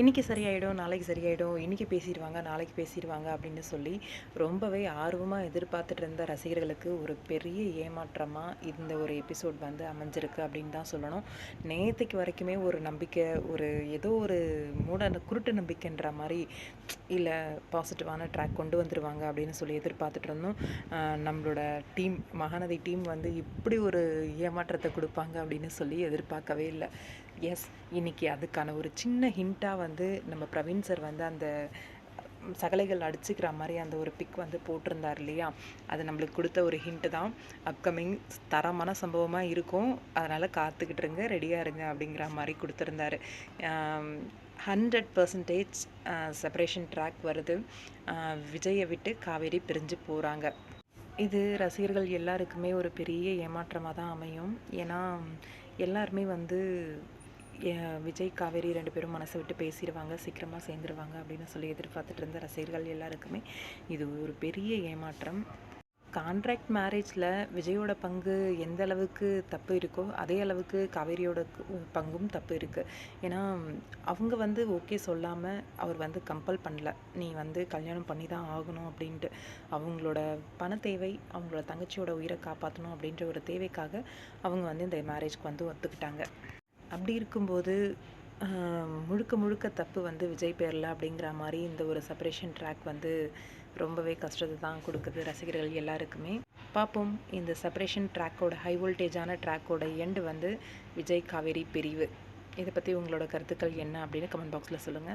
இன்றைக்கி சரியாயிடும் நாளைக்கு சரியாயிடும் இன்றைக்கி பேசிடுவாங்க நாளைக்கு பேசிடுவாங்க அப்படின்னு சொல்லி ரொம்பவே ஆர்வமாக எதிர்பார்த்துட்டு இருந்த ரசிகர்களுக்கு ஒரு பெரிய ஏமாற்றமாக இந்த ஒரு எபிசோட் வந்து அமைஞ்சிருக்கு அப்படின்னு தான் சொல்லணும். நேற்றுக்கு வரைக்குமே ஒரு நம்பிக்கை ஒரு ஏதோ ஒரு மூட குருட்டு நம்பிக்கைன்ற மாதிரி இல்லை பாசிட்டிவான ட்ராக் கொண்டு வந்துடுவாங்க அப்படின்னு சொல்லி எதிர்பார்த்துட்டு இருந்தோம். நம்மளோட டீம் மகாநதி டீம் வந்து இப்படி ஒரு ஏமாற்றத்தை கொடுப்பாங்க அப்படின்னு சொல்லி எதிர்பார்க்கவே இல்லை. எஸ் இன்னைக்கு அதுக்கான ஒரு சின்ன ஹிண்ட்டாக வந்து நம்ம பிரவீன் சார் வந்து அந்த சகலைகள் அடிச்சுக்கிற மாதிரி அந்த ஒரு பிக் வந்து போட்டிருந்தார் இல்லையா? அது நம்மளுக்கு கொடுத்த ஒரு ஹிண்ட்டு தான். அப்கமிங் தரமான சம்பவமாக இருக்கும். அதனால் காத்துக்கிட்டு இருங்க ரெடியாக இருங்க அப்படிங்கிற மாதிரி கொடுத்துருந்தாரு. ஹண்ட்ரட் பர்சன்டேஜ் செப்பரேஷன் ட்ராக் வருது. விஜயை விட்டு காவேரி பிரிஞ்சு போகிறாங்க இது ரசிகர்கள் எல்லாருக்குமே ஒரு பெரிய ஏமாற்றமாக தான் அமையும். ஏன்னா எல்லாருமே வந்து விஜய் காவேரி ரெண்டு பேரும் மனசை விட்டு பேசிடுவாங்க சீக்கிரமாக சேர்ந்துருவாங்க அப்படின்னு சொல்லி எதிர்பார்த்துட்டு இருந்த ரசிகர்கள் எல்லாருக்குமே இது ஒரு பெரிய ஏமாற்றம். கான்ட்ராக்ட் மேரேஜில் விஜயோட பங்கு எந்த அளவுக்கு தப்பு இருக்கோ அதே அளவுக்கு காவேரியோட பங்கும் தப்பு இருக்குது ஏன்னா அவங்க வந்து ஓகே சொல்லாமல் அவர் வந்து கம்பல் பண்ணல. நீ வந்து கல்யாணம் பண்ணி தான் ஆகணும் அப்படின்ட்டு. அவங்களோட பண தேவை அவங்களோட தங்கச்சியோட உயிரை காப்பாற்றணும் அப்படின்ற ஒரு தேவைக்காக அவங்க வந்து இந்த மேரேஜ்க்கு வந்து ஒத்துக்கிட்டாங்க. அப்படி இருக்கும்போது முழுக்க முழுக்க தப்பு வந்து விஜய் பேரில் அப்படிங்கிற மாதிரி இந்த ஒரு செப்பரேஷன் ட்ராக் வந்து ரொம்பவே கஷ்டத்தை தான் கொடுக்குது ரசிகர்கள் எல்லாருக்குமே. பார்ப்போம். இந்த செப்பரேஷன் ட்ராக்கோட ஹை வோல்டேஜான ட்ராக்கோட எண்டு வந்து விஜய் காவேரி பிரிவு. இதை பற்றி உங்களோட கருத்துக்கள் என்ன அப்படின்னு கமெண்ட் பாக்ஸில் சொல்லுங்கள்